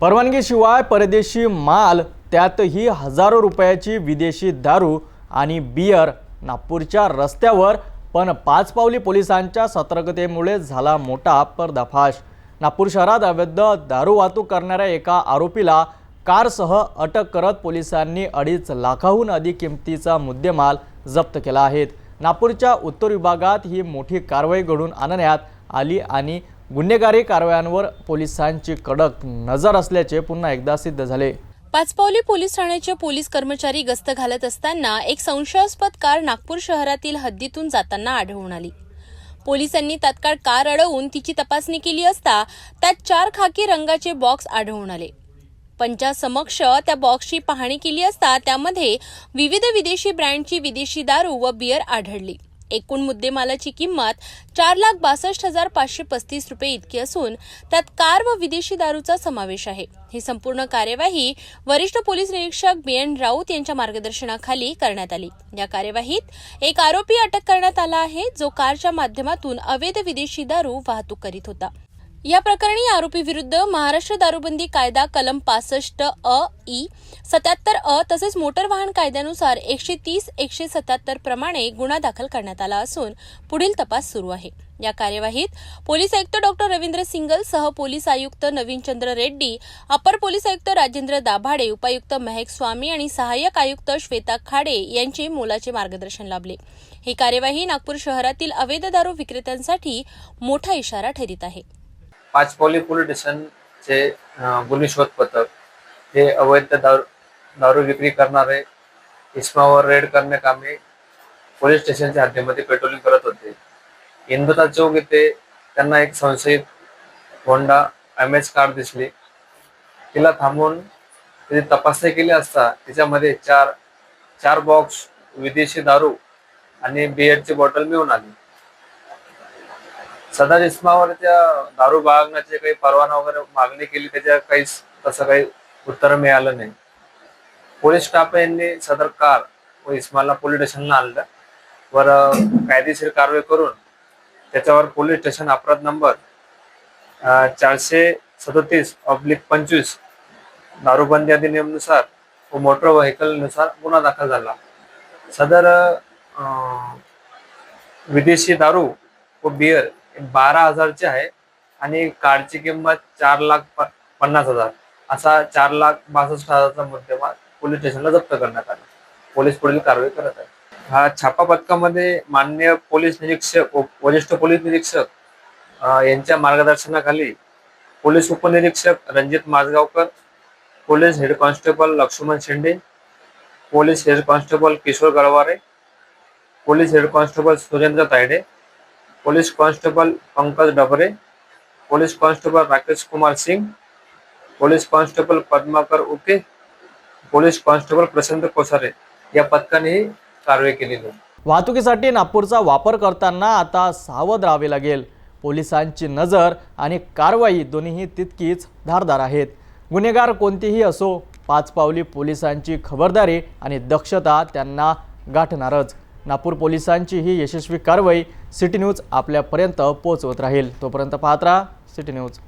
परवानगीशिवाय परदेशी माल त्यातही हजारो रुपयाची विदेशी दारू आणि बियर नागपूरच्या रस्त्यावर पण पाच पावली पोलिसांच्या सतर्कतेमुळे झाला मोठा पर्दाफाश. नागपूर शहरात अवैध दारू वाहतूक करणाऱ्या एका आरोपीला कारसह अटक करत पोलिसांनी अडीच लाखाहून अधिक किमतीचा मुद्देमाल जप्त केला आहे. नागपूरच्या उत्तर विभागात ही मोठी कारवाई घडून आणण्यात आली आणि गुन्हेगारी कारवायांवर पोलिसांची कडक नजर असल्याचे पुन्हा एकदा सिद्ध झाले. पाचपावली पोलीस ठाण्याचे पोलीस कर्मचारी गस्त घालत असताना एक संशयास्पद कार नागपूर शहरातील हद्दीतून जाताना आढळून आली. पोलिसांनी तात्काळ कार अडवून तिची तपासणी केली असता त्यात चार खाकी रंगाचे बॉक्स आढळून आले. पंचासमक्ष त्या बॉक्सची पाहणी केली असता त्यामध्ये विविध विदेशी ब्रँडची विदेशी दारू व बियर आढळली. एकूण मुद्देमालाची किंमत चार लाख बासष्ट हजार पाचशे पस्तीस रुपये इतकी असून त्यात कार व विदेशी दारूचा समावेश आहे. ही संपूर्ण कार्यवाही वरिष्ठ पोलीस निरीक्षक बी एन राऊत यांच्या मार्गदर्शनाखाली करण्यात आली. या कार्यवाहीत एक आरोपी अटक करण्यात आला आहे जो कारच्या माध्यमातून अवैध विदेशी दारू वाहतूक करीत होता. या प्रकरणी आरोपी विरुद्ध महाराष्ट्र दारूबंदी कायदा कलम पासष्ट अ ई सत्याहत्तर अ तसेच मोटर वाहन कायद्यानुसार एकशे तीस एकशे सत्याहत्तर प्रमाणे गुन्हा दाखल करण्यात आला असून पुढील तपास सुरू आहे. या कार्यवाहीत पोलीस आयुक्त डॉक्टर रवींद्र सिंगल सह पोलीस आयुक्त नवीनचंद्र रेड्डी अपर पोलीस आयुक्त राजेंद्र दाभाडे उपायुक्त महेक स्वामी आणि सहाय्यक आयुक्त श्वेता खाडे यांचे मोलाचे मार्गदर्शन लाभले. ही कार्यवाही नागपूर शहरातील अवैध दारू विक्रेत्यांसाठी मोठा इशारा ठरीत आहे. पाचपावली पोलीस स्टेशनचे गुन्हे शोध पथक. हे अवैध दारू दारू विक्री करणारे इस्मावर रेड करण्याकामी पोलीस स्टेशनच्या हद्दीमध्ये पेट्रोलिंग करत होते. इंदुता चौक येथे त्यांना एक संशयित होंडा एम एच कार दिसली. तिला थांबवून तिची तपासणी केली असता तिच्यामध्ये चार चार बॉक्स विदेशी दारू आणि बियरची बॉटल मिळून आली. सदर इस्मावर त्या दारू बाळगण्याची काही परवाना वगैरे मागणी केली त्याच्या काहीच तसं काही उत्तर मिळालं नाही. पोलीस स्टाफ यांनी सदर कार व इस्माला पोलीस स्टेशनला आणलं. वर कायदेशीर कारवाई करून त्याच्यावर पोलीस स्टेशन अपराध नंबर चारशे सदतीस ऑब्लिक पंचवीस दारूबंदी अधिनियमनुसार व मोटर व्हेकलनुसार गुन्हा दाखल झाला. सदर विदेशी दारू व बियर बारा हजारची आहे. आणि कारची किंमत चार लाख प- पन्नास हजार. असा चार लाख बासष्ट हजारचा मुद्देमाल पोलीस स्टेशनला जप्त करण्यात आला. पोलीस पुढील कारवाई करत आहे हा छापा पथकामध्ये माननीय पोलीस निरीक्षक वरिष्ठ पोलीस निरीक्षक यांच्या मार्गदर्शनाखाली पोलीस उपनिरीक्षक Ranjit Majgaonkar police head constable Laxman Shende police head constable Kishor Galware police head constable Surendra Tayde police constable Pankaj Dabre police constable Rakesh Kumar Singh police constable Padmakar Uke police constable Prashant Kosare या पथकानेही कारवाई केलेली. आहे वाहतुकीसाठी नागपूरचा वापर करताना आता सावध राहावे लागेल. पोलिसांची नजर आणि कारवाई दोन्हीही तितकीच धारदार आहेत. गुन्हेगार कोणतीही असो पाच पावली पोलिसांची खबरदारी आणि दक्षता त्यांना गाठणारच. नागपूर पोलिसांची ही यशस्वी कारवाई सिटी न्यूज आपल्यापर्यंत पोहोचवत राहील. तोपर्यंत पाहत राहा सिटी न्यूज.